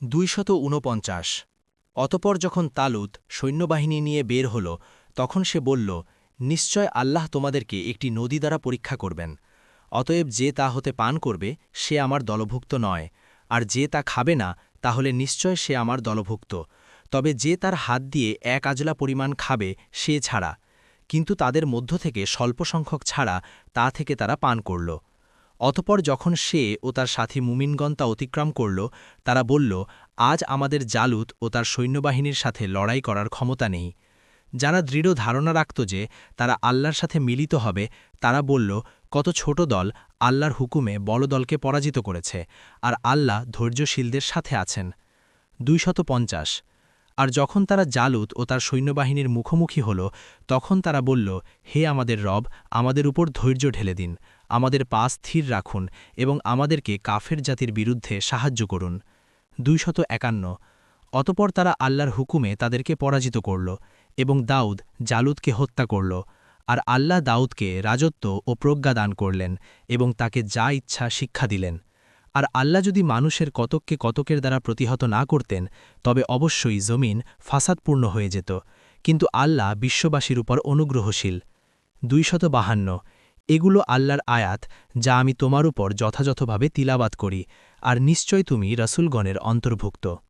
দুইশত ঊনপঞ্চাশ। অতপর যখন তালুত সৈন্যবাহিনী নিয়ে বের হল, তখন সে বলল, নিশ্চয় আল্লাহ তোমাদেরকে একটি নদী দ্বারা পরীক্ষা করবেন। অতএব যে তা হতে পান করবে, সে আমার দলভুক্ত নয়। আর যে তা খাবে না, তাহলে নিশ্চয় সে আমার দলভুক্ত। তবে যে তার হাত দিয়ে এক আজলা পরিমাণ খাবে, সে ছাড়া। কিন্তু তাদের মধ্য থেকে স্বল্প সংখ্যক ছাড়া তা থেকে তারা পান করল। অতপর যখন সে ও তার সাথী মুমিনগণ তা অতিক্রম করল, তারা বলল, আজ আমাদের জালুত ও তার সৈন্যবাহিনীর সাথে লড়াই করার ক্ষমতা নেই। যারা দৃঢ় ধারণা রাখত যে তারা আল্লাহর সাথে মিলিত হবে, তারা বলল, কত ছোট দল আল্লাহর হুকুমে বড় দলকে পরাজিত করেছে, আর আল্লাহ ধৈর্যশীলদের সাথে আছেন। দুইশত পঞ্চাশ আর যখন তারা জালুত ও তার সৈন্যবাহিনীর মুখোমুখি হল, তখন তারা বলল, হে আমাদের রব, আমাদের উপর ধৈর্য ঢেলে দিন, আমাদের পা স্থির রাখুন এবং আমাদেরকে কাফের জাতির বিরুদ্ধে সাহায্য করুন। দুইশত একান্ন অতপর তারা আল্লাহর হুকুমে তাদেরকে পরাজিত করল এবং দাউদ জালুদকে হত্যা করল। আর আল্লাহ দাউদকে রাজত্ব ও প্রজ্ঞা দান করলেন এবং তাকে যা ইচ্ছা শিক্ষা দিলেন। আর আল্লাহ যদি মানুষের কতককে কতকের দ্বারা প্রতিহত না করতেন, তবে অবশ্যই জমিন ফাসাদপূর্ণ হয়ে যেত। কিন্তু আল্লাহ বিশ্ববাসীর উপর অনুগ্রহশীল। দুইশত বাহান্ন। এগুলো আল্লাহর আয়াত, যা আমি তোমার উপর যথাযথভাবে তিলাবাত করি, আর নিশ্চয় তুমি রসুলগণের অন্তর্ভুক্ত।